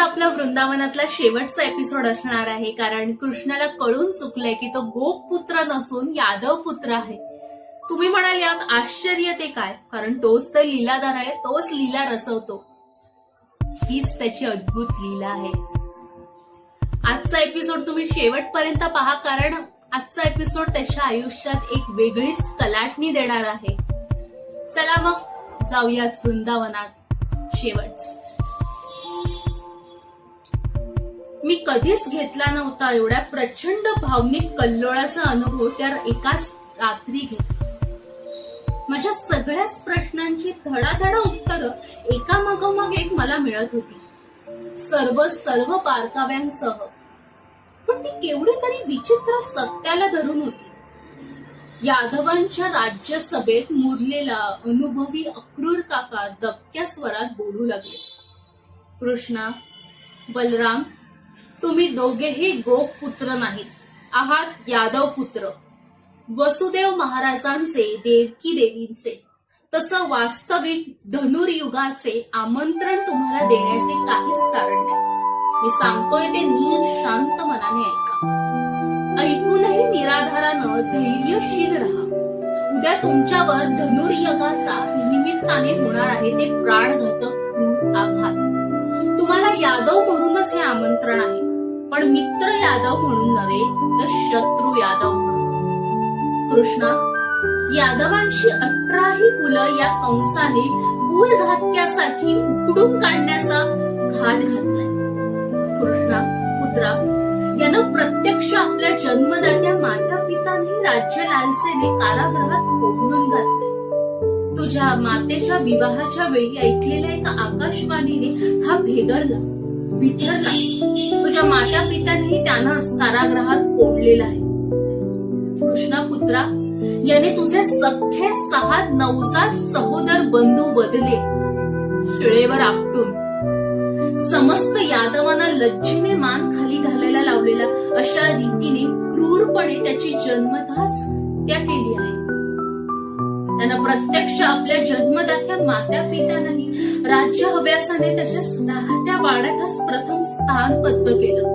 आजचा आपला वृंदावनातला शेवटचा एपिसोड असणार आहे. कारण कृष्णाला कळून चुकलंय की तो गोप पुत्र नसून यादव पुत्र आहे. तुम्ही म्हणाल यात आश्चर्य ते काय? कारण तोच तर लीलाधार आहे तोच लीला रचवतो. हीच त्याची अद्भुत लीला आहे. आजचा एपिसोड तुम्ही शेवटपर्यंत पहा कारण आजचा एपिसोड त्याच्या आयुष्यात एक वेगळीच कलाटणी देणार आहे. चला मग जाऊयात वृंदावनात. शेवट. मी कधीच घेतला नव्हता एवढ्या प्रचंड भावनिक कल्लोळाचा अनुभव त्या एकाच रात्री घेतला माझ्या सगळ्याच प्रश्नांची धडाधड उत्तर एका मागोमाग एक मला मिळत होती. सर्व सर्व बारकाव्यांसह. पण ती केवढी तरी विचित्र सत्याला धरून होती. यादवांच्या राज्यसभेत मुरलेला अनुभवी अक्रूर काका दबक्या स्वरात बोलू लागले. कृष्णा बलराम तुम्ही दोघेही गोप पुत्र नाहीत. आहात यादव पुत्र. वसुदेव महाराजांचे देवकी देवींचे. तसं वास्तविक धनुर्युगाचे आमंत्रण तुम्हाला देण्याचे काहीच कारण नाही. मी सांगतोय ते नीट शांत मनाने ऐका. ऐकूनही निराधारानं धैर्यशील राहा. उद्या तुमच्यावर धनुर्यगाचा निमित्ताने होणार आहे ते प्राणघातक आघात. तुम्हाला यादव म्हणूनच हे आमंत्रण आहे. पण मित्र यादव म्हणून नव्हे तर शत्रू यादव म्हणून. कृष्णा यादवांशी अठराही कुलं या कंसाने कुल घातक्यासाठी उकडून काढण्याचा घाट घातलाय. कृष्णा पुत्रा यानं प्रत्यक्ष आपल्या जन्मदात्या माता पितांनी राज्य लालसेने कारागृहात कोंडून घातले तुझ्या मातेच्या विवाहाच्या वेळी ऐकलेल्या एका आकाशवाणीने हा भेदरला बिथरला. तुझ्या माता पित्यांनी त्यांना कारागृहात कोंडलेला आहे. कृष्णा पुत्रा याने तुझे सख्खे सहा नवजात सहोदर बंधू बदले शिळेवर आपटून. समस्त यादवांना लज्जेने मान खाली घालायला लावलेला अशा रीतीने क्रूरपणे त्याची जन्मताच त्या केली आहे. त्यानं प्रत्यक्ष आपल्या जन्मदात्या मात्या पित्यांनाही राज्य हव्यासाने त्याच्या स्नाहत्या वाड्यातच प्रथम स्थान बद्ध केलं.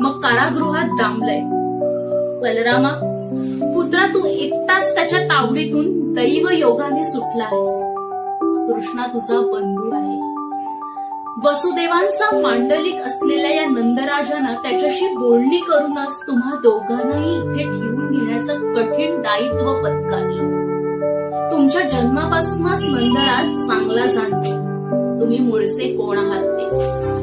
मग कारागृहात दामलंय. बलरामा पुत्रा तू एकटाच त्याच्या तावडीतून दैव योगाने सुटला आहेस. कृष्णा तुझा बंधू आहे. वसुदेवांचा मांडलिक असलेल्या या नंदराजानं त्याच्याशी बोलणी करूनच तुम्हा दोघांनाही इथे ठेवून घेण्याचं कठीण दायित्व पत्कारलं. तुमच्या जन्मापासूनच नंदराज चांगला जाणतो. तुम्ही मुळचे कोण आहात ते?